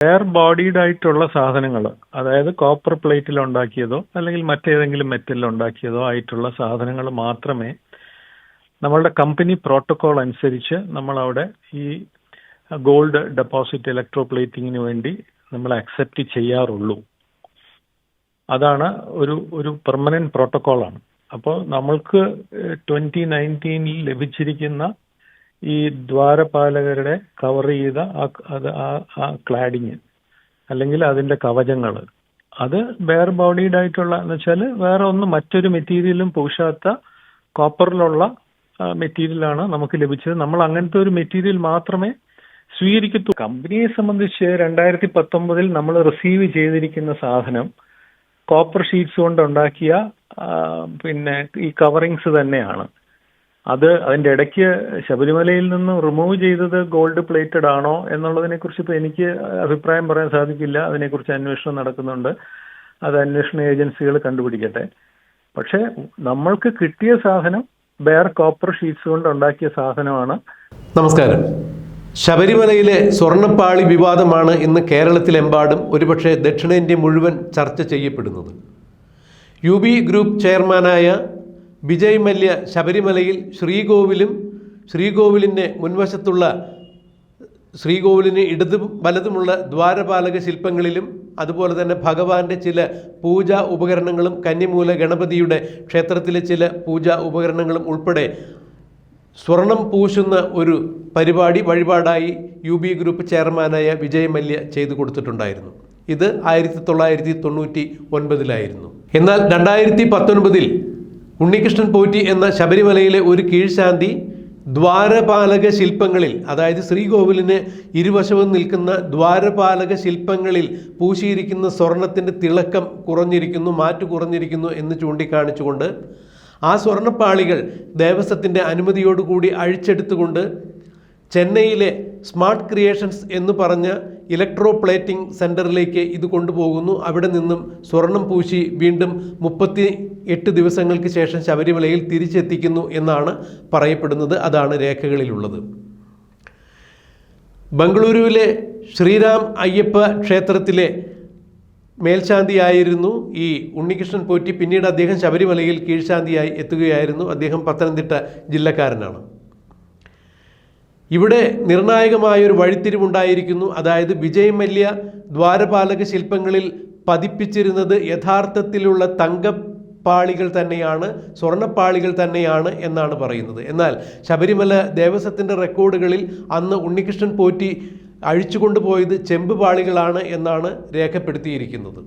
Air bodied ആയിട്ടുള്ള സാധനങ്ങൾ അതായത് കോപ്പർ പ്ലേറ്റിൽ ഉണ്ടാക്കിയതോ അല്ലെങ്കിൽ മറ്റേതെങ്കിലും മെറ്റലിൽ ഉണ്ടാക്കിയതോ ആയിട്ടുള്ള സാധനങ്ങൾ മാത്രമേ നമ്മളുടെ കമ്പനി പ്രോട്ടോകോൾ അനുസരിച്ച് നമ്മൾ അവിടെ ഈ ഗോൾഡ് ഡെപ്പോസിറ്റ് ഇലക്ട്രോ പ്ലേറ്റിങ്ങിന് വേണ്ടി നമ്മൾ അക്സെപ്റ്റ് ചെയ്യാറുള്ളൂ. അതാണ് ഒരു ഒരു പെർമനന്റ് പ്രോട്ടോകോളാണ് അപ്പോൾ നമ്മൾക്ക് ട്വന്റി നയന്റീനിൽ ലഭിച്ചിരിക്കുന്ന ഈ ദ്വാരപാലകരുടെ കവർ ചെയ്ത ആ ക്ലാഡിങ് അല്ലെങ്കിൽ അതിന്റെ കവചങ്ങൾ അത് ബെയർ ബോഡീഡ് ആയിട്ടുള്ള എന്ന് വെച്ചാൽ വേറെ ഒന്നും മറ്റൊരു മെറ്റീരിയലും പൂശാത്ത കോപ്പറിലുള്ള മെറ്റീരിയലാണ് നമുക്ക് ലഭിച്ചത്. നമ്മൾ അങ്ങനത്തെ ഒരു മെറ്റീരിയൽ മാത്രമേ സ്വീകരിക്കത്തു. കമ്പനിയെ സംബന്ധിച്ച് രണ്ടായിരത്തി പത്തൊമ്പതിൽ നമ്മൾ റിസീവ് ചെയ്തിരിക്കുന്ന സാധനം കോപ്പർ ഷീറ്റ്സ് കൊണ്ട് ഉണ്ടാക്കിയ പിന്നെ ഈ കവറിങ്സ് തന്നെയാണ്. അത് അതിന്റെ ഇടയ്ക്ക് ശബരിമലയിൽ നിന്ന് റിമൂവ് ചെയ്തത് ഗോൾഡ് പ്ലേറ്റഡ് ആണോ എന്നുള്ളതിനെ കുറിച്ച് ഇപ്പൊ എനിക്ക് അഭിപ്രായം പറയാൻ സാധിക്കില്ല. അതിനെക്കുറിച്ച് അന്വേഷണം നടക്കുന്നുണ്ട്. അത് അന്വേഷണ ഏജൻസികൾ കണ്ടുപിടിക്കട്ടെ. പക്ഷേ നമ്മൾക്ക് കിട്ടിയ സാധനം ബെയർ കോപ്പർ ഷീറ്റ്സ് കൊണ്ട് ഉണ്ടാക്കിയ സാധനമാണ്. നമസ്കാരം. ശബരിമലയിലെ സ്വർണപ്പാളി വിവാദമാണ് ഇന്ന് കേരളത്തിലെമ്പാടും ഒരുപക്ഷെ ദക്ഷിണേന്ത്യ മുഴുവൻ ചർച്ച ചെയ്യപ്പെടുന്നത്. യു ബി ഗ്രൂപ്പ് ചെയർമാനായ വിജയ് മല്യ ശബരിമലയിൽ ശ്രീകോവിലും ശ്രീകോവിലിന്റെ മുൻവശത്തുള്ള ശ്രീകോവിലിന് ഇടതും വലതുമുള്ള ദ്വാരപാലക ശില്പങ്ങളിലും അതുപോലെ തന്നെ ഭഗവാന്റെ ചില പൂജാ ഉപകരണങ്ങളും കന്നിമൂല ഗണപതിയുടെ ക്ഷേത്രത്തിലെ ചില പൂജാ ഉപകരണങ്ങളും ഉൾപ്പെടെ സ്വർണം പൂശുന്ന ഒരു പരിപാടി വഴിപാടായി യു ബി ഗ്രൂപ്പ് ചെയർമാനായ വിജയ് മല്യ ചെയ്തു കൊടുത്തിട്ടുണ്ടായിരുന്നു. ഇത് ആയിരത്തി തൊള്ളായിരത്തി തൊണ്ണൂറ്റി ഒൻപതിലായിരുന്നു. എന്നാൽ രണ്ടായിരത്തി പത്തൊൻപതിൽ ഉണ്ണികൃഷ്ണൻ പോറ്റി എന്ന ശബരിമലയിലെ ഒരു കീഴ്ശാന്തി ദ്വാരപാലക ശില്പങ്ങളിൽ അതായത് ശ്രീകോവിലിന് ഇരുവശവും നിൽക്കുന്ന ദ്വാരപാലക ശില്പങ്ങളിൽ പൂശിയിരിക്കുന്ന സ്വർണത്തിന്റെ തിളക്കം കുറഞ്ഞിരിക്കുന്നു മാറ്റു കുറഞ്ഞിരിക്കുന്നു എന്ന് ചൂണ്ടിക്കാണിച്ചുകൊണ്ട് ആ സ്വർണപ്പാളികൾ ദേവസ്വത്തിന്റെ അനുമതിയോടുകൂടി അഴിച്ചെടുത്തുകൊണ്ട് ചെന്നൈയിലെ സ്മാർട്ട് ക്രിയേഷൻസ് എന്ന് പറഞ്ഞ ഇലക്ട്രോ പ്ലേറ്റിംഗ് സെന്ററിലേക്ക് ഇത് കൊണ്ടുപോകുന്നു. അവിടെ നിന്നും സ്വർണം പൂശി വീണ്ടും മുപ്പത്തി എട്ട് ദിവസങ്ങൾക്ക് ശേഷം ശബരിമലയിൽ തിരിച്ചെത്തിക്കുന്നു എന്നാണ് പറയപ്പെടുന്നത്. അതാണ് രേഖകളിലുള്ളത്. ബംഗളൂരുവിലെ ശ്രീരാം അയ്യപ്പ ക്ഷേത്രത്തിലെ മേൽശാന്തിയായിരുന്നു ഈ ഉണ്ണികൃഷ്ണൻ പോറ്റി. പിന്നീട് അദ്ദേഹം ശബരിമലയിൽ കീഴ്ശാന്തിയായി എത്തുകയായിരുന്നു. അദ്ദേഹം പത്തനംതിട്ട ജില്ലക്കാരനാണ്. ഇവിടെ നിർണായകമായ ഒരു വഴിത്തിരിവുണ്ടായിരിക്കുന്നു. അതായത് വിജയ് മല്യ ദ്വാരപാലക ശില്പങ്ങളിൽ പതിപ്പിച്ചിരുന്നത് യഥാർത്ഥത്തിലുള്ള തങ്ക പാളികൾ തന്നെയാണ് സ്വർണപ്പാളികൾ തന്നെയാണ് എന്നാണ് പറയുന്നത്. എന്നാൽ ശബരിമല ദേവസ്വത്തിന്റെ റെക്കോർഡുകളിൽ അന്ന് ഉണ്ണികൃഷ്ണൻ പോറ്റി അഴിച്ചുകൊണ്ടുപോയത് ചെമ്പ് പാളികളാണ് എന്നാണ് രേഖപ്പെടുത്തിയിരിക്കുന്നത്.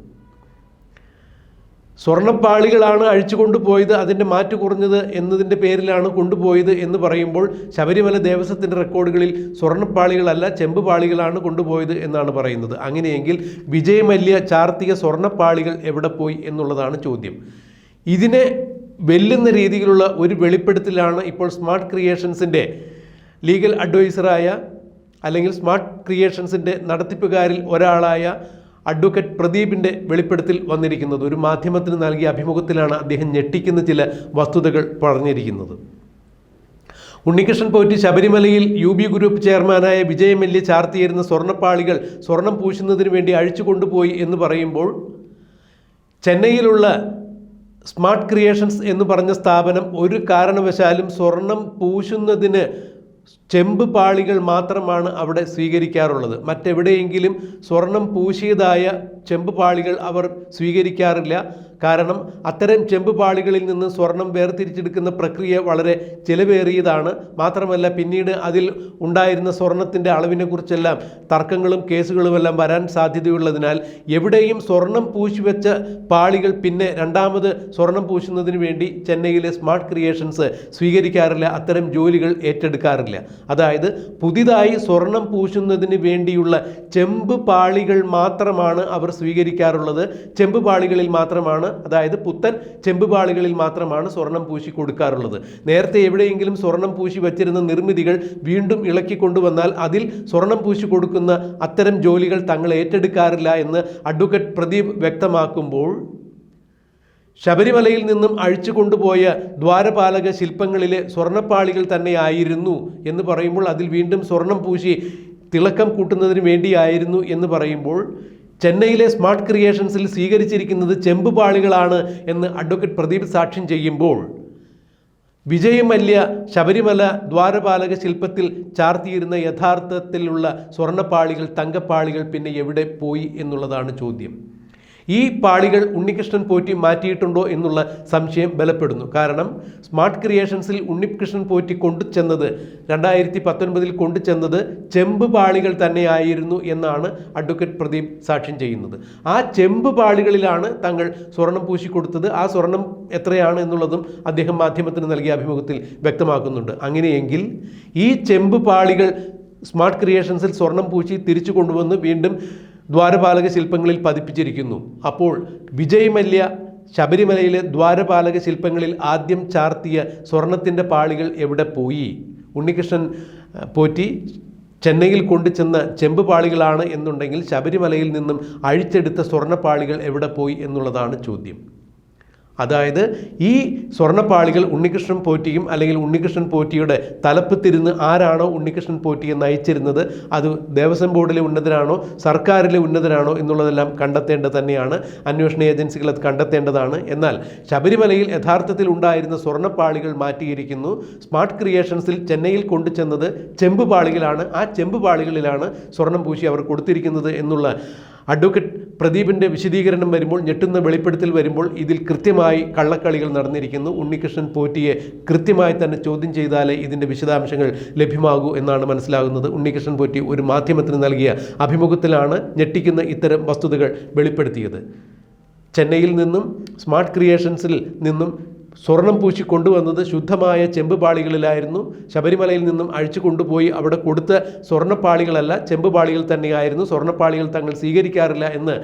സ്വർണപ്പാളികളാണ് അഴിച്ചു കൊണ്ടുപോയത് അതിന്റെ മാറ്റ് കുറഞ്ഞത് എന്നതിന്റെ പേരിലാണ് കൊണ്ടുപോയത് എന്ന് പറയുമ്പോൾ ശബരിമല ദേവസ്വത്തിന്റെ റെക്കോർഡുകളിൽ സ്വർണപ്പാളികളല്ല ചെമ്പ് പാളികളാണ് കൊണ്ടുപോയത് എന്നാണ് പറയുന്നത്. അങ്ങനെയെങ്കിൽ വിജയമല്യ ചാർത്തിക സ്വർണപ്പാളികൾ എവിടെ പോയി എന്നുള്ളതാണ് ചോദ്യം. ഇതിനെ വെല്ലുന്ന രീതിയിലുള്ള ഒരു വെളിപ്പെടുത്തലാണ് ഇപ്പോൾ സ്മാർട്ട് ക്രിയേഷൻസിന്റെ ലീഗൽ അഡ്വൈസറായ അല്ലെങ്കിൽ സ്മാർട്ട് ക്രിയേഷൻസിന്റെ നടത്തിപ്പുകാരിൽ ഒരാളായ അഡ്വക്കേറ്റ് പ്രദീപിന്റെ വെളിപ്പെടുത്തിൽ വന്നിരിക്കുന്നത് ഒരു മാധ്യമത്തിന് നൽകിയ അഭിമുഖത്തിലാണ് അദ്ദേഹം ഞെട്ടിക്കുന്ന ചില വസ്തുതകൾ പറഞ്ഞിരിക്കുന്നത്. ഉണ്ണികൃഷ്ണൻ പോറ്റി ശബരിമലയിൽ യു ബി ഗ്രൂപ്പ് ചെയർമാനായ വിജയ് മല്യ ചാർത്തിയിരുന്ന സ്വർണപ്പാളികൾ സ്വർണം പൂശുന്നതിന് വേണ്ടി അഴിച്ചു കൊണ്ടുപോയി എന്ന് പറയുമ്പോൾ ചെന്നൈയിലുള്ള സ്മാർട്ട് ക്രിയേഷൻസ് എന്ന് പറഞ്ഞ സ്ഥാപനം ഒരു കാരണവശാലും സ്വർണം പൂശുന്നതിന് ചെമ്പ് പാളികൾ മാത്രമാണ് അവിടെ സ്വീകരിക്കാറുള്ളത്. മറ്റെവിടെയെങ്കിലും സ്വർണം പൂശിയതായ ചെമ്പ് പാളികൾ അവർ സ്വീകരിക്കാറില്ല. കാരണം അത്തരം ചെമ്പ് പാളികളിൽ നിന്ന് സ്വർണം വേർതിരിച്ചെടുക്കുന്ന പ്രക്രിയ വളരെ ചിലവേറിയതാണ്. മാത്രമല്ല പിന്നീട് അതിൽ ഉണ്ടായിരുന്ന സ്വർണത്തിന്റെ അളവിനെക്കുറിച്ചെല്ലാം തർക്കങ്ങളും കേസുകളുമെല്ലാം വരാൻ സാധ്യതയുള്ളതിനാൽ എവിടെയും സ്വർണം പൂശിവെച്ച പാളികൾ പിന്നെ രണ്ടാമത് സ്വർണം പൂശുന്നതിന് വേണ്ടി ചെന്നൈയിലെ സ്മാർട്ട് ക്രിയേഷൻസ് സ്വീകരിക്കാറില്ല അത്തരം ജോലികൾ ഏറ്റെടുക്കാറില്ല. അതായത് പുതിയതായി സ്വർണം പൂശുന്നതിന് വേണ്ടിയുള്ള ചെമ്പ് പാളികൾ മാത്രമാണ് അവർ സ്വീകരിക്കാറുള്ളത്. ചെമ്പ് പാളികളിൽ മാത്രമാണ് അതായത് പുത്തൻ ചെമ്പുപാളികളിൽ മാത്രമാണ് സ്വർണം പൂശി കൊടുക്കാറുള്ളത്. നേരത്തെ എവിടെയെങ്കിലും സ്വർണം പൂശി വച്ചിരുന്ന നിർമ്മിതികൾ വീണ്ടും ഇളക്കി കൊണ്ടുവന്നാൽ അതിൽ സ്വർണം പൂശി കൊടുക്കുന്ന അത്തരം ജോലികൾ തങ്ങൾ ഏറ്റെടുക്കാറില്ല എന്ന് അഡ്വക്കേറ്റ് പ്രദീപ് വ്യക്തമാക്കുമ്പോൾ ശബരിമലയിൽ നിന്നും അഴിച്ചു കൊണ്ടുപോയ ദ്വാരപാലക ശില്പങ്ങളിലെ സ്വർണപ്പാളികൾ തന്നെയായിരുന്നു എന്ന് പറയുമ്പോൾ അതിൽ വീണ്ടും സ്വർണം പൂശി തിളക്കം കൂട്ടുന്നതിന് വേണ്ടിയായിരുന്നു എന്ന് പറയുമ്പോൾ ചെന്നൈയിലെ സ്മാർട്ട് ക്രിയേഷൻസിൽ സ്വീകരിച്ചിരിക്കുന്നത് ചെമ്പുപാളികളാണ് എന്ന് അഡ്വക്കേറ്റ് പ്രദീപ് സാക്ഷ്യം ചെയ്യുമ്പോൾ വിജയ് മല്യ ശബരിമല ദ്വാരപാലക ശില്പത്തിൽ ചാർത്തിയിരുന്ന യഥാർത്ഥത്തിലുള്ള സ്വർണപ്പാളികൾ തങ്കപ്പാളികൾ പിന്നെ എവിടെ പോയി എന്നുള്ളതാണ് ചോദ്യം. ഈ പാളികൾ ഉണ്ണികൃഷ്ണൻ പോറ്റി മാറ്റിയിട്ടുണ്ടോ എന്നുള്ള സംശയം ബലപ്പെടുന്നു. കാരണം സ്മാർട്ട് ക്രിയേഷൻസിൽ ഉണ്ണികൃഷ്ണൻ പോറ്റി കൊണ്ടുചെന്നത് രണ്ടായിരത്തി പത്തൊൻപതിൽ കൊണ്ടുചെന്നത് ചെമ്പ് പാളികൾ തന്നെയായിരുന്നു എന്നാണ് അഡ്വക്കേറ്റ് പ്രദീപ് സാക്ഷ്യം ചെയ്യുന്നത്. ആ ചെമ്പ് പാളികളിലാണ് തങ്ങൾ സ്വർണം പൂശി കൊടുത്തത്. ആ സ്വർണം എത്രയാണ് എന്നുള്ളതും അദ്ദേഹം മാധ്യമത്തിന് നൽകിയ അഭിമുഖത്തിൽ വ്യക്തമാക്കുന്നുണ്ട്. അങ്ങനെയെങ്കിൽ ഈ ചെമ്പ് പാളികൾ സ്മാർട്ട് ക്രിയേഷൻസിൽ സ്വർണം പൂശി തിരിച്ചു കൊണ്ടുവന്ന് വീണ്ടും ദ്വാരപാലക ശില്പങ്ങളിൽ പതിപ്പിച്ചിരിക്കുന്നു. അപ്പോൾ വിജയ് മല്യ ശബരിമലയിലെ ദ്വാരപാലക ശില്പങ്ങളിൽ ആദ്യം ചാർത്തിയ സ്വർണത്തിന്റെ പാളികൾ എവിടെ പോയി? ഉണ്ണികൃഷ്ണൻ പോറ്റി ചെന്നൈയിൽ കൊണ്ടുചെന്ന ചെമ്പ് പാളികളാണ് എന്നുണ്ടെങ്കിൽ ശബരിമലയിൽ നിന്നും അഴിച്ചെടുത്ത സ്വർണപ്പാളികൾ എവിടെ പോയി എന്നുള്ളതാണ് ചോദ്യം. അതായത് ഈ സ്വർണപ്പാളികൾ ഉണ്ണികൃഷ്ണൻ പോറ്റിയും അല്ലെങ്കിൽ ഉണ്ണികൃഷ്ണൻ പോറ്റിയുടെ തലപ്പത്തിരുന്ന് ആരാണോ ഉണ്ണികൃഷ്ണൻ പോറ്റിയെ നയിച്ചിരുന്നത് അത് ദേവസ്വം ബോർഡിലെ ഉന്നതരാണോ സർക്കാരിലെ ഉന്നതരാണോ എന്നുള്ളതെല്ലാം കണ്ടെത്തേണ്ടത് തന്നെയാണ്. അന്വേഷണ ഏജൻസികൾ അത് കണ്ടെത്തേണ്ടതാണ്. എന്നാൽ ശബരിമലയിൽ യഥാർത്ഥത്തിൽ ഉണ്ടായിരുന്ന സ്വർണപ്പാളികൾ മാറ്റിയിരിക്കുന്നു. സ്മാർട്ട് ക്രിയേഷൻസിൽ ചെന്നൈയിൽ കൊണ്ടുചെന്നത് ചെമ്പ് പാളികളാണ് ആ ചെമ്പ് പാളികളിലാണ് സ്വർണം പൂശി അവർ കൊടുത്തിരിക്കുന്നത് എന്നുള്ള അഡ്വക്കേറ്റ് പ്രദീപിന്റെ വിശദീകരണം വരുമ്പോൾ ഞെട്ടുന്ന വെളിപ്പെടുത്തൽ വരുമ്പോൾ ഇതിൽ കൃത്യമായി കള്ളക്കളികൾ നടന്നിരിക്കുന്നു. ഉണ്ണികൃഷ്ണൻ പോറ്റിയെ കൃത്യമായി തന്നെ ചോദ്യം ചെയ്താലേ ഇതിന്റെ വിശദാംശങ്ങൾ ലഭ്യമാകൂ എന്നാണ് മനസ്സിലാകുന്നത്. ഉണ്ണികൃഷ്ണൻ പോറ്റി ഒരു മാധ്യമത്തിന് നൽകിയ അഭിമുഖത്തിലാണ് ഞെട്ടിക്കുന്ന ഇത്തരം വസ്തുതകൾ വെളിപ്പെടുത്തിയത്. ചെന്നൈയിൽ നിന്നും സ്മാർട്ട് ക്രിയേഷൻസിൽ നിന്നും സ്വർണം പൂശി കൊണ്ടുവന്നത് ശുദ്ധമായ ചെമ്പ് പാളികളിലായിരുന്നു. ശബരിമലയിൽ നിന്നും അഴിച്ചു കൊണ്ടുപോയി അവിടെ കൊടുത്ത സ്വർണപ്പാളികളല്ല ചെമ്പ് പാളികൾ തന്നെയായിരുന്നു. സ്വർണപ്പാളികൾ തങ്ങൾ സ്വീകരിക്കാറില്ല എന്ന്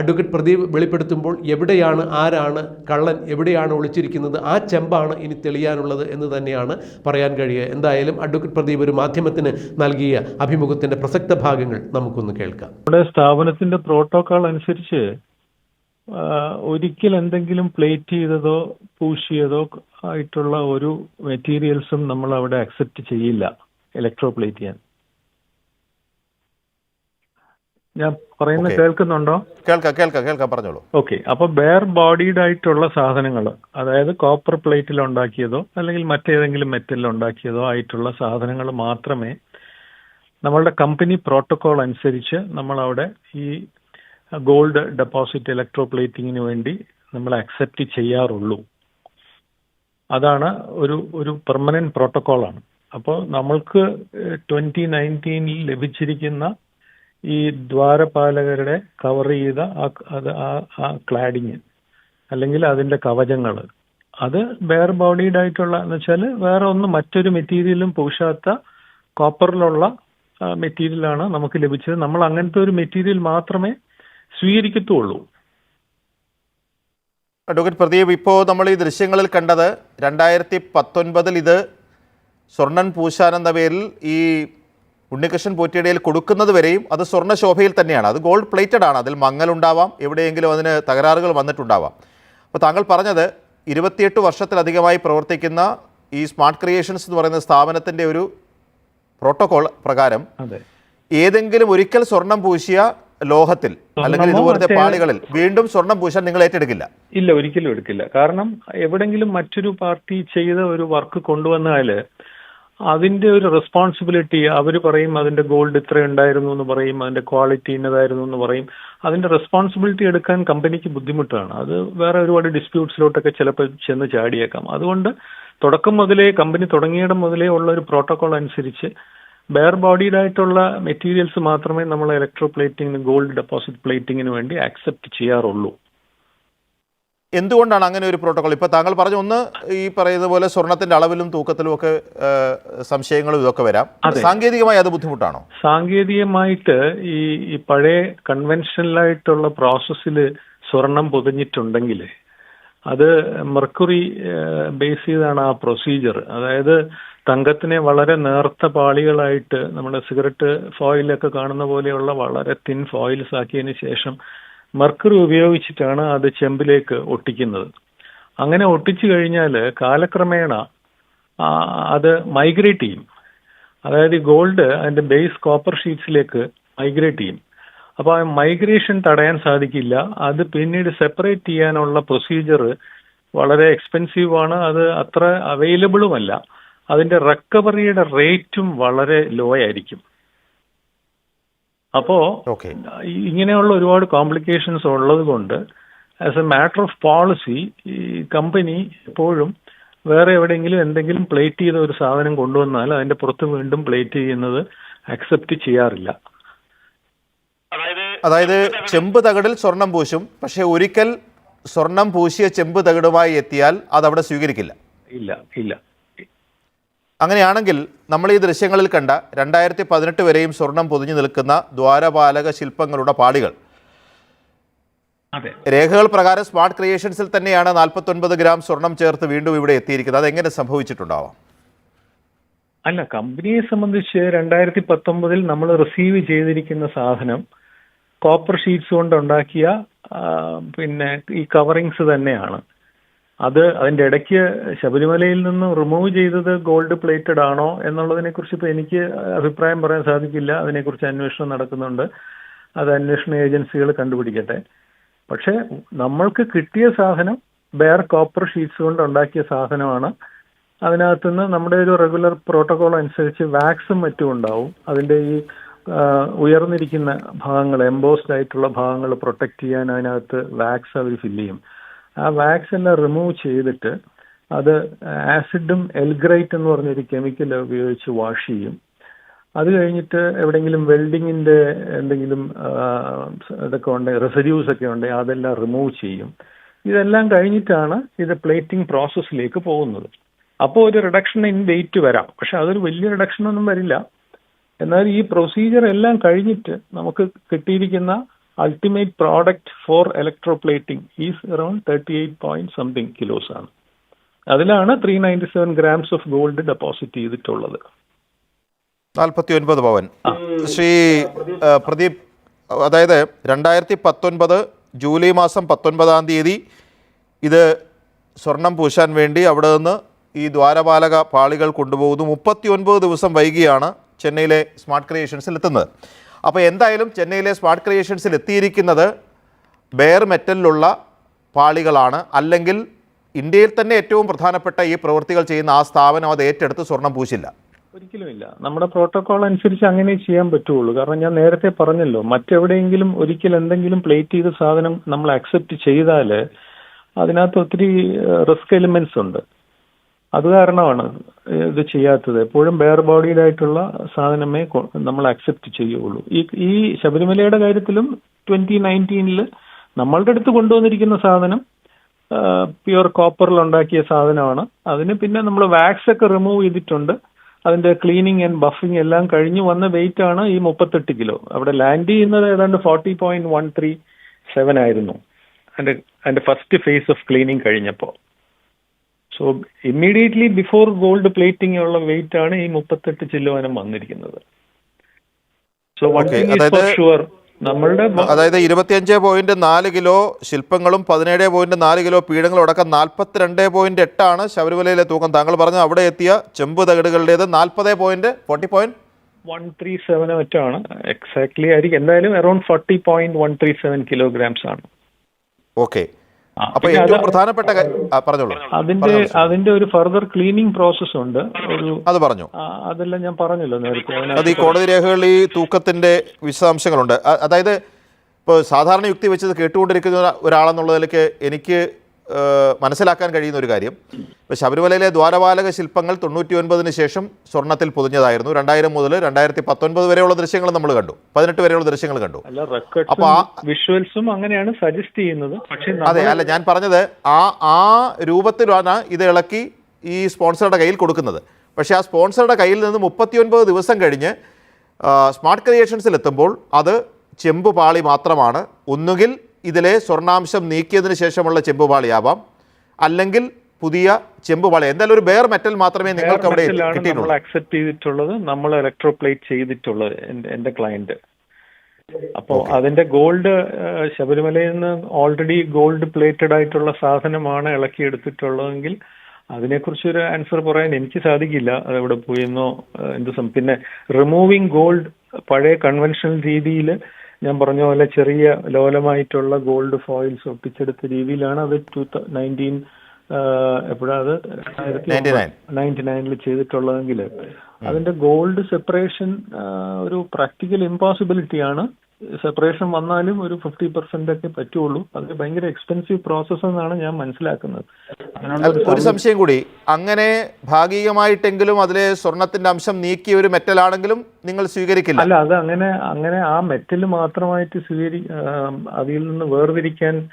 അഡ്വക്കേറ്റ് പ്രദീപ് വെളിപ്പെടുത്തുമ്പോൾ എവിടെയാണ് ആരാണ് കള്ളൻ എവിടെയാണ് ഒളിച്ചിരിക്കുന്നത് ആ ചെമ്പാണ് ഇനി തെളിയാനുള്ളത് എന്ന് തന്നെയാണ് പറയാൻ കഴിയുക. എന്തായാലും അഡ്വക്കേറ്റ് പ്രദീപ് ഒരു മാധ്യമത്തിന് നൽകിയ അഭിമുഖത്തിന്റെ പ്രസക്ത ഭാഗങ്ങൾ നമുക്കൊന്ന് കേൾക്കാം. നമ്മുടെ സ്ഥാപനത്തിന്റെ പ്രോട്ടോകോൾ അനുസരിച്ച് ഒരിക്കൽ എന്തെങ്കിലും പ്ലേറ്റ് ചെയ്തതോ പൂശിയതോ ആയിട്ടുള്ള ഒരു മെറ്റീരിയൽസും നമ്മൾ അവിടെ അക്സെപ്റ്റ് ചെയ്യില്ല ഇലക്ട്രോ പ്ലേറ്റ് ചെയ്യാൻ. ഞാൻ പറയുന്നത്. കേൾക്കുന്നുണ്ടോ? കേൾക്കാം കേൾക്കാം കേൾക്കാം പറഞ്ഞോളൂ. ഓക്കെ അപ്പൊ ബെയർ ബോഡീഡ് ആയിട്ടുള്ള സാധനങ്ങൾ അതായത് കോപ്പർ പ്ലേറ്റിൽ ഉണ്ടാക്കിയതോ അല്ലെങ്കിൽ മറ്റേതെങ്കിലും മെറ്റലിൽ ഉണ്ടാക്കിയതോ ആയിട്ടുള്ള സാധനങ്ങൾ മാത്രമേ നമ്മളുടെ കമ്പനി പ്രോട്ടോകോൾ അനുസരിച്ച് നമ്മൾ അവിടെ ഈ ഗോൾഡ് ഡെപ്പോസിറ്റ് ഇലക്ട്രോ പ്ലേറ്റിങ്ങിന് വേണ്ടി നമ്മൾ അക്സെപ്റ്റ് ചെയ്യാറുള്ളൂ. അതാണ് ഒരു ഒരു പെർമനന്റ് പ്രോട്ടോക്കോളാണ്. അപ്പോൾ നമ്മൾക്ക് ട്വന്റി നയന്റീനിൽ ലഭിച്ചിരിക്കുന്ന ഈ ദ്വാരപാലകരുടെ കവർ ചെയ്ത ആ- ആ ക്ലാഡിങ് അല്ലെങ്കിൽ അതിന്റെ കവചങ്ങൾ അത് ബെയർ ബോഡീഡ് ആയിട്ടുള്ള എന്ന് വെച്ചാൽ വേറെ ഒന്നും മറ്റൊരു മെറ്റീരിയലും പൂശാത്ത കോപ്പറിലുള്ള മെറ്റീരിയലാണ് നമുക്ക് ലഭിച്ചത്. നമ്മൾ അങ്ങനത്തെ ഒരു മെറ്റീരിയൽ മാത്രമേ സ്വീകരിക്കത്തുള്ളൂ. അഡ്വക്കേറ്റ് പ്രദീപ് ഇപ്പോൾ നമ്മൾ ഈ ദൃശ്യങ്ങളിൽ കണ്ടത് രണ്ടായിരത്തി പത്തൊൻപതിൽ ഇത് സ്വർണൻ പൂശാൻ എന്ന പേരിൽ ഈ ഉണ്ണികൃഷ്ണൻ പോറ്റിയടയിൽ കൊടുക്കുന്നത് വരെയും അത് സ്വർണ ശോഭയിൽ തന്നെയാണ്. അത് ഗോൾഡ് പ്ലേറ്റഡ് ആണ്. അതിൽ മങ്ങലുണ്ടാവാം എവിടെയെങ്കിലും അതിന് തകരാറുകൾ വന്നിട്ടുണ്ടാവാം. അപ്പോൾ താങ്കൾ പറഞ്ഞത് ഇരുപത്തിയെട്ട് വർഷത്തിലധികമായി പ്രവർത്തിക്കുന്ന ഈ സ്മാർട്ട് ക്രിയേഷൻസ് എന്ന് പറയുന്ന സ്ഥാപനത്തിന്റെ ഒരു പ്രോട്ടോകോൾ പ്രകാരം ഏതെങ്കിലും ഒരിക്കൽ സ്വർണം പൂശിയ ലോഹത്തിൽ അല്ലെങ്കിൽ ഇതുപോലത്തെ പാളികളിൽ വീണ്ടും സ്വർണം പൂശാൻ നിങ്ങൾ ഏറ്റെടുക്കില്ല. ഇല്ല ഒരിക്കലും എടുക്കില്ല. കാരണം എവിടെങ്കിലും മറ്റൊരു പാർട്ടി ചെയ്ത ഒരു വർക്ക് കൊണ്ടുവന്നാൽ അതിന്റെ ഒരു റെസ്പോൺസിബിലിറ്റി അവർ പറയും അതിന്റെ ഗോൾഡ് ഇത്ര ഉണ്ടായിരുന്നു എന്ന് പറയും അതിന്റെ ക്വാളിറ്റി ഇന്നതായിരുന്നു എന്ന് പറയും. അതിന്റെ റെസ്പോൺസിബിലിറ്റി എടുക്കാൻ കമ്പനിക്ക് ബുദ്ധിമുട്ടാണ്. അത് വേറെ ഒരുപാട് ഡിസ്പ്യൂട്ട്സിലോട്ടൊക്കെ ചിലപ്പോൾ ചെന്ന് ചാടിയേക്കാം. അതുകൊണ്ട് തുടക്കം മുതലേ കമ്പനി തുടങ്ങിയിടം മുതലേ ഉള്ള ഒരു പ്രോട്ടോകോൾ അനുസരിച്ച് ബെയർ ബോഡീഡ് ആയിട്ടുള്ള മെറ്റീരിയൽസ് മാത്രമേ നമ്മൾ ഇലക്ട്രോ പ്ലേറ്റിംഗിന് ഗോൾഡ് ഡെപ്പോസിറ്റ് പ്ലേറ്റിംഗിന് വേണ്ടി ആക്സെപ്റ്റ് ചെയ്യാറുള്ളൂ. എന്തുകൊണ്ടാണ് അങ്ങനെ ഒരു പ്രോട്ടോകോൾ ഇപ്പോൾ താങ്കൾ പറഞ്ഞു ഒന്ന് ഈ പറയുന്ന പോലെ സ്വർണത്തിന്റെ അളവിലും തൂക്കത്തിലും ഒക്കെ സംശയങ്ങളും ഇതൊക്കെ വരാം. സാങ്കേതികമായി അത് ബുദ്ധിമുട്ടാണോ? സാങ്കേതികമായിട്ട് ഈ ഈ പഴയ കൺവെൻഷനലായിട്ടുള്ള പ്രോസസ്സിൽ സ്വർണം പൊതിഞ്ഞിട്ടുണ്ടെങ്കിൽ അത് മെർക്കുറി ബേസ് ചെയ്താണ് ആ പ്രൊസീജിയർ അതായത് തങ്കത്തിനെ വളരെ നേർത്ത പാളികളായിട്ട് നമ്മുടെ സിഗരറ്റ് ഫോയിലൊക്കെ കാണുന്ന പോലെയുള്ള വളരെ തിൻ ഫോയിൽസ് ആക്കിയതിന് ശേഷം മർക്കറി ഉപയോഗിച്ചിട്ടാണ് അത് ചെമ്പിലേക്ക് ഒട്ടിക്കുന്നത്. അങ്ങനെ ഒട്ടിച്ചു കഴിഞ്ഞാൽ കാലക്രമേണ അത് മൈഗ്രേറ്റ് ചെയ്യും. അതായത് ഗോൾഡ് അതിന്റെ ബേസ് കോപ്പർ ഷീറ്റ്സിലേക്ക് മൈഗ്രേറ്റ് ചെയ്യും. അപ്പോൾ ആ മൈഗ്രേഷൻ തടയാൻ സാധിക്കില്ല. അത് പിന്നീട് സെപ്പറേറ്റ് ചെയ്യാനുള്ള പ്രൊസീജിയർ വളരെ എക്സ്പെൻസീവ് ആണ്. അത് അത്ര അവൈലബിളുമല്ല അതിന്റെ റിക്കവറിയുടെ റേറ്റും വളരെ ലോ ആയിരിക്കും. അപ്പോ ഇങ്ങനെയുള്ള ഒരുപാട് കോംപ്ലിക്കേഷൻസ് ഉള്ളത് കൊണ്ട് as a matter of policy ഈ കമ്പനി എപ്പോഴും വേറെ എവിടെയെങ്കിലും എന്തെങ്കിലും പ്ലേറ്റ് ചെയ്ത ഒരു സാധനം കൊണ്ടുവന്നാൽ അതിന്റെ പുറത്ത് വീണ്ടും പ്ലേറ്റ് ചെയ്യുന്നത് അക്സെപ്റ്റ് ചെയ്യാറില്ല. അതായത് ചെമ്പ് തകടിൽ സ്വർണം പൂശും. പക്ഷെ ഒരിക്കൽ സ്വർണം പൂശിയ ചെമ്പ് തകിടുമായി എത്തിയാൽ അത് അതവിടെ സ്വീകരിക്കില്ല. ഇല്ല ഇല്ല. അങ്ങനെയാണെങ്കിൽ നമ്മൾ ഈ ദൃശ്യങ്ങളിൽ കണ്ട രണ്ടായിരത്തി പതിനെട്ട് വരെയും സ്വർണം പൊതിഞ്ഞു നിൽക്കുന്ന ദ്വാരപാലക ശില്പങ്ങളുടെ പാളികൾ. അതെ. രേഖകൾ പ്രകാരം സ്മാർട്ട് ക്രിയേഷൻസിൽ തന്നെയാണ് നാൽപ്പത്തൊൻപത് ഗ്രാം സ്വർണം ചേർത്ത് വീണ്ടും ഇവിടെ എത്തിയിരിക്കുന്നത്. അതെങ്ങനെ സംഭവിച്ചിട്ടുണ്ടാവാം? അല്ല കമ്പനിയെ സംബന്ധിച്ച് രണ്ടായിരത്തി പത്തൊമ്പതിൽ നമ്മൾ റിസീവ് ചെയ്തിരിക്കുന്ന സാധനം കോപ്പർ ഷീറ്റ്സ് കൊണ്ട് ഉണ്ടാക്കിയ പിന്നെ ഈ കവറിങ്സ് തന്നെയാണ്. അത് അതിന്റെ ഇടയ്ക്ക് ശബരിമലയിൽ നിന്ന് റിമൂവ് ചെയ്തത് ഗോൾഡ് പ്ലേറ്റഡ് ആണോ എന്നുള്ളതിനെ കുറിച്ച് ഇപ്പൊ എനിക്ക് അഭിപ്രായം പറയാൻ സാധിക്കില്ല. അതിനെക്കുറിച്ച് അന്വേഷണം നടക്കുന്നുണ്ട്. അത് അന്വേഷണ ഏജൻസികൾ കണ്ടുപിടിക്കട്ടെ. പക്ഷെ നമ്മൾക്ക് കിട്ടിയ സാധനം ബെയർ കോപ്പർ ഷീറ്റ്സ് കൊണ്ട് ഉണ്ടാക്കിയ സാധനമാണ്. അതിനകത്തുനിന്ന് നമ്മുടെ ഒരു റെഗുലർ പ്രോട്ടോകോൾ അനുസരിച്ച് വാക്സും മറ്റും ഉണ്ടാവും. അതിന്റെ ഈ ഉയർന്നിരിക്കുന്ന ഭാഗങ്ങൾ എംബോസ്ഡ് ആയിട്ടുള്ള ഭാഗങ്ങൾ പ്രൊട്ടക്ട് ചെയ്യാൻ അതിനകത്ത് വാക്സ് അവർ ഫില്ല് ചെയ്യും. ആ വാക്സിനെ റിമൂവ് ചെയ്തിട്ട് അത് ആസിഡും എൽഗ്രൈറ്റ് എന്ന് പറഞ്ഞൊരു കെമിക്കൽ ഉപയോഗിച്ച് വാഷ് ചെയ്യും. അത് കഴിഞ്ഞിട്ട് എവിടെയെങ്കിലും വെൽഡിങ്ങിന്റെ എന്തെങ്കിലും ഇതൊക്കെ ഉണ്ട് റെസിഡ്യൂസ് ഒക്കെ ഉണ്ട് അതെല്ലാം റിമൂവ് ചെയ്യും. ഇതെല്ലാം കഴിഞ്ഞിട്ടാണ് ഇത് പ്ലേറ്റിംഗ് പ്രോസസ്സിലേക്ക് പോകുന്നത്. അപ്പോൾ ഒരു റിഡക്ഷൻ ഇൻ വെയിറ്റ് വരാം. പക്ഷെ അതൊരു വലിയ റിഡക്ഷൻ ഒന്നും വരില്ല. എന്നാൽ ഈ പ്രൊസീജിയർ എല്ലാം കഴിഞ്ഞിട്ട് നമുക്ക് കിട്ടിയിരിക്കുന്ന ultimate product for electroplating is around thirty eight point something kilos ആണ്. അതിലാണ് three ninety seven grams of gold deposit ചെയ്തിട്ടുള്ളത്. നാൽപ്പത്തി ഒൻപത് പവൻ ശ്രീ പ്രദീപ് അതായത് രണ്ടായിരത്തി പത്തൊൻപത് ജൂലൈ മാസം പത്തൊൻപതാം തീയതി ഇത് സ്വർണം പൂശാൻ വേണ്ടി അവിടെ നിന്ന് ഈ ദ്വാരപാലക പാളികൾ കൊണ്ടുപോകുന്നു. മുപ്പത്തി ഒൻപത് ദിവസം വൈകിയാണ് ചെന്നൈയിലെ സ്മാർട്ട് ക്രിയേഷൻസിൽ എത്തുന്നത്. അപ്പോൾ എന്തായാലും ചെന്നൈയിലെ സ്മാർട്ട് ക്രിയേഷൻസിൽ എത്തിയിരിക്കുന്നത് ബെയർ മെറ്റലിലുള്ള പാളികളാണ്. അല്ലെങ്കിൽ ഇന്ത്യയിൽ തന്നെ ഏറ്റവും പ്രധാനപ്പെട്ട ഈ പ്രവൃത്തികൾ ചെയ്യുന്ന ആ സ്ഥാപനം അത് ഏറ്റെടുത്ത് സ്വർണം പൂശില്ല. ഒരിക്കലുമില്ല. നമ്മുടെ പ്രോട്ടോകോൾ അനുസരിച്ച് അങ്ങനെ ചെയ്യാൻ പറ്റുള്ളൂ. കാരണം ഞാൻ നേരത്തെ പറഞ്ഞല്ലോ മറ്റെവിടെയെങ്കിലും ഒരിക്കൽ എന്തെങ്കിലും പ്ലേറ്റ് ചെയ്ത സാധനം നമ്മൾ അക്സെപ്റ്റ് ചെയ്താൽ അതിനകത്ത് ഒത്തിരി റിസ്ക് എലിമെന്റ്സ് ഉണ്ട്. അത് കാരണമാണ് ഇത് ചെയ്യാത്തത്. എപ്പോഴും ബെയർ ബോഡിയിലായിട്ടുള്ള സാധനമേ നമ്മൾ അക്സെപ്റ്റ് ചെയ്യുള്ളൂ ഈ ഈ ശബരിമലയുടെ കാര്യത്തിലും ട്വന്റി നയന്റീനിൽ നമ്മളുടെ അടുത്ത് കൊണ്ടുവന്നിരിക്കുന്ന സാധനം പ്യുവർ കോപ്പറിൽ ഉണ്ടാക്കിയ സാധനമാണ്. അതിന് പിന്നെ നമ്മൾ വാക്സ് ഒക്കെ റിമൂവ് ചെയ്തിട്ടുണ്ട്. അതിന്റെ ക്ലീനിങ് ആൻഡ് ബഫിങ് എല്ലാം കഴിഞ്ഞു വന്ന വെയിറ്റ് ആണ് ഈ മുപ്പത്തെട്ട് കിലോ. അവിടെ ലാൻഡ് ചെയ്യുന്നത് ഏതാണ്ട് forty point one three seven ആയിരുന്നു. അതിന്റെ അതിന്റെ ഫസ്റ്റ് ഫേസ് ഓഫ് ക്ലീനിങ് കഴിഞ്ഞപ്പോൾ. So immediately before gold plating ഉള്ള വെയിറ്റ് ആണ് ഈ മുപ്പത്തെട്ട് ചില്ലുവാനം വന്നിരിക്കുന്നത്. സോ ഷുവർ നമ്മളുടെ അതായത് ഇരുപത്തിയഞ്ച് പോയിന്റ് നാല് കിലോ ശില്പങ്ങളും പതിനേഴ് പോയിന്റ് നാല് കിലോ പീഠങ്ങളും അടക്കം നാൽപ്പത്തിരണ്ട് പോയിന്റ് എട്ടാണ് ശബരിമലയിലെ തൂക്കം. താങ്കൾ പറഞ്ഞു അവിടെ എത്തിയ ചെമ്പ് തകിടുകളുടേത് നാൽപ്പത് point forty point one three seven മറ്റാണ് exactly ആയിരിക്കും. എന്തായാലും around forty point one three seven kilograms ആണ്. ഓക്കെ അപ്പൊ ഏറ്റവും പ്രധാനപ്പെട്ട പറഞ്ഞോളൂ. അതിന്റെ അതിന്റെ ഒരു ഫർദർ ക്ലീനിങ് പ്രോസസ് ഉണ്ട് ഒരു അത് പറഞ്ഞു? അതെല്ലാം ഞാൻ പറഞ്ഞല്ലോ നേരത്തെ. അത് ഈ കോടതി രേഖകളിൽ ഈ തൂക്കത്തിന്റെ വിശദാംശങ്ങളുണ്ട്. അതായത് ഇപ്പോൾ സാധാരണ യുക്തി വെച്ചത് കേട്ടുകൊണ്ടിരിക്കുന്ന ഒരാ- ഒരാളെന്നുള്ളതിലേക്ക് എനിക്ക് മനസ്സിലാക്കാൻ കഴിയുന്ന ഒരു കാര്യം. ഇപ്പോൾ ശബരിമലയിലെ ദ്വാരപാലക ശില്പങ്ങൾ തൊണ്ണൂറ്റി ഒൻപതിന് ശേഷം സ്വർണത്തിൽ പൊതിഞ്ഞതായിരുന്നു. രണ്ടായിരം മുതൽ രണ്ടായിരത്തി പത്തൊൻപത് വരെയുള്ള ദൃശ്യങ്ങൾ നമ്മൾ കണ്ടു. പതിനെട്ട് വരെയുള്ള ദൃശ്യങ്ങൾ കണ്ടു. അല്ല റെക്കോർഡ്സും അപ്പൊ ആ- വിഷ്വൽസും അങ്ങനെയാണ് സജസ്റ്റ് ചെയ്യുന്നത്. അതെ അല്ല ഞാൻ പറഞ്ഞത് ആ ആ രൂപത്തിലാണ് ഇത് ഇളക്കി ഈ സ്പോൺസറുടെ കയ്യിൽ കൊടുക്കുന്നത്. പക്ഷേ ആ സ്പോൺസറുടെ കയ്യിൽ നിന്ന് മുപ്പത്തിയൊൻപത് ദിവസം കഴിഞ്ഞ് സ്മാർട്ട് ക്രിയേഷൻസിൽ എത്തുമ്പോൾ അത് ചെമ്പ് പാളി മാത്രമാണ്. ഒന്നുകിൽ ഇതിലെ സ്വർണാംശം നീക്കിയതിന് ശേഷമുള്ള ചെമ്പുപാളിയാവാം. അല്ലെങ്കിൽ പുതിയ ചെമ്പുപാളി. എന്തായാലും ഒരു ബെയർ മെറ്റൽ മാത്രമേ നിങ്ങൾക്ക് അവിടെ നമ്മൾ അക്സെപ്റ്റ് ചെയ്തിട്ടുള്ളത്. നമ്മൾ ഇലക്ട്രോപ്ലേറ്റ് ചെയ്തിട്ടുള്ളത് എന്റെ ക്ലയന്റ് അപ്പോ അതിന്റെ ഗോൾഡ് ശബരിമലയിൽ നിന്ന് ഓൾറെഡി ഗോൾഡ് പ്ലേറ്റഡ് ആയിട്ടുള്ള സാധനമാണ് ഇളക്കി എടുത്തിട്ടുള്ളതെങ്കിൽ അതിനെക്കുറിച്ച് ഒരു ആൻസർ പറയാൻ എനിക്ക് സാധിക്കില്ല. അത് എവിടെ പോയെന്നോ ഏഹ്, എന്ത് പിന്നെ റിമൂവിങ് ഗോൾഡ് പഴയ കൺവെൻഷണൽ രീതിയിൽ ഞാൻ പറഞ്ഞ പോലെ ചെറിയ ലോലമായിട്ടുള്ള ഗോൾഡ് ഫോയിൽസ് ഒട്ടിച്ചെടുത്ത രീതിയിലാണ് അത് ടൂ നയന്റീൻ എപ്പോഴാണ് അത് 99. നയന്റി നയനിൽ ചെയ്തിട്ടുള്ളതെങ്കിൽ അതിന്റെ ഗോൾഡ് സെപ്പറേഷൻ ഒരു പ്രാക്ടിക്കൽ ഇമ്പോസിബിലിറ്റി ആണ്. സെപ്പറേഷൻ വന്നാലും ഒരു ഫിഫ്റ്റി പെർസെന്റ് ഒക്കെ പറ്റുള്ളൂ. അത് ഭയങ്കര എക്സ്പെൻസീവ് പ്രോസസ് എന്നാണ് ഞാൻ മനസ്സിലാക്കുന്നത്. ഒരു സംശയം കൂടി. അങ്ങനെ ഭാഗികമായിട്ടെങ്കിലും അതിലെ സ്വർണത്തിന്റെ അംശം നീക്കിയ ഒരു മെറ്റൽ ആണെങ്കിലും നിങ്ങൾ സ്വീകരിക്കില്ല. അല്ല അത് അങ്ങനെ അങ്ങനെ ആ മെറ്റൽ മാത്രമായിട്ട് സ്വീകരി അതിൽ നിന്ന് വേർതിരിക്കാൻ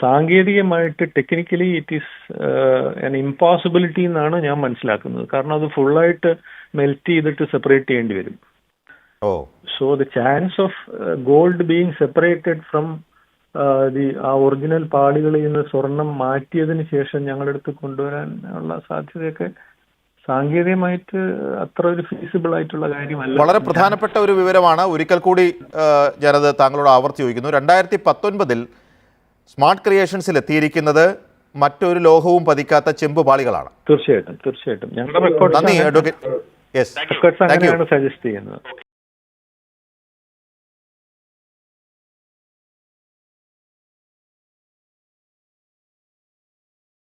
സാങ്കേതികമായിട്ട് technically it is an impossibility എന്നാണ് ഞാൻ മനസ്സിലാക്കുന്നത്. കാരണം അത് ഫുള്ളായിട്ട് മെൽറ്റ് ചെയ്തിട്ട് സെപ്പറേറ്റ് ചെയ്യേണ്ടി വരും. ഓ. So the chance of gold being separated from ആ ഒറിജിനൽ പാളികളിൽ നിന്ന് സ്വർണം മാറ്റിയതിന് ശേഷം ഞങ്ങളുടെ അടുത്ത് കൊണ്ടുവരാൻ ഉള്ള സാധ്യതയൊക്കെ സാങ്കേതികമായിട്ട് അത്ര ഒരു ഫീസിബിൾ ആയിട്ടുള്ള കാര്യമല്ല. വളരെ പ്രധാനപ്പെട്ട ഒരു വിവരമാണ്. ഒരിക്കൽ കൂടി ഞാനത് താങ്കളോട് ആവർത്തി ചോദിക്കുന്നു. രണ്ടായിരത്തി പത്തൊൻപതിൽ സ്മാർട്ട് ക്രിയേഷൻസിൽ എത്തിയിരിക്കുന്നത് മറ്റൊരു ലോഹവും പതിക്കാത്ത ചെമ്പ് പാളികളാണ്. തീർച്ചയായിട്ടും തീർച്ചയായിട്ടും. ഞങ്ങളുടെ നന്ദി records advocate yes records thank suggest ചെയ്യുന്നത്.